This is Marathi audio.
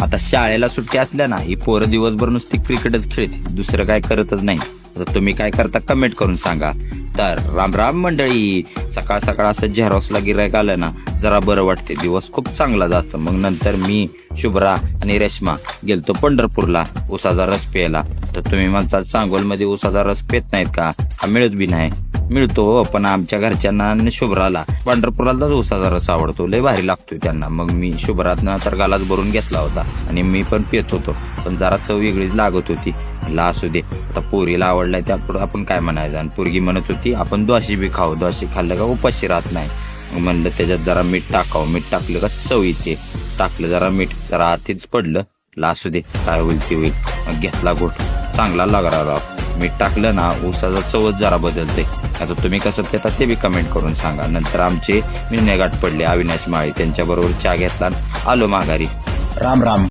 आता शाळेला सुट्टी असल्या ना ही पोरं दिवसभर नुसती क्रिकेटच खेळते. दुसरं काय करतच नाही. आता तुम्ही काय करता कमेंट करून सांगा. तर राम राम मंडळी सकाळ सकाळ असं झेरॉक्सला गिरायक आलं ना जरा बरं वाटते दिवस खूप चांगला जातो. मग नंतर मी शुभ्रा आणि रेश्मा गेलतो पंढरपूरला उसाचा रस प्यायला. तर तुम्ही म्हणसाल सांगोलमध्ये उसाचा रस पेत नाहीत का? हा मिळत बी नाही. मिळतो हो, पण आमच्या घरच्यांना आणि शुभ्राला पंढरपुरालाच उसाचा रस आवडतो. लय भारी लागतो त्यांना. मग मी शुभ्रातनं तर गालाच भरून घेतला होता. आणि मी पण पित होतो. पण जरा चव वेगळीच लागत होती. म्हणलं असू दे. आता पोरीला आवडलाय त्यापुढं आपण काय म्हणायचं? आणि पोरगी म्हणत होती आपण द्वाशी बी खाऊ. द्वाशी खाल्लं का उपाशी राहत नाही. म्हणलं त्याच्यात जरा मीठ टाकावं. मीठ टाकलं का चव येते. टाकलं जरा मीठ जरा आतीच पडलं. म्हणलं असू दे काय होईल ते होईल. मग घेतला गोट चांगला लागला राव. मीठ टाकलं ना ऊसाचा चवच जरा बदलते आता तुम्ही कसं घेता ते बी कमेंट करून सांगा. नंतर आमचे निर्णय पडले अविनाश माळी त्यांच्याबरोबर चहा घेतला आणि आलो माघारी. राम राम.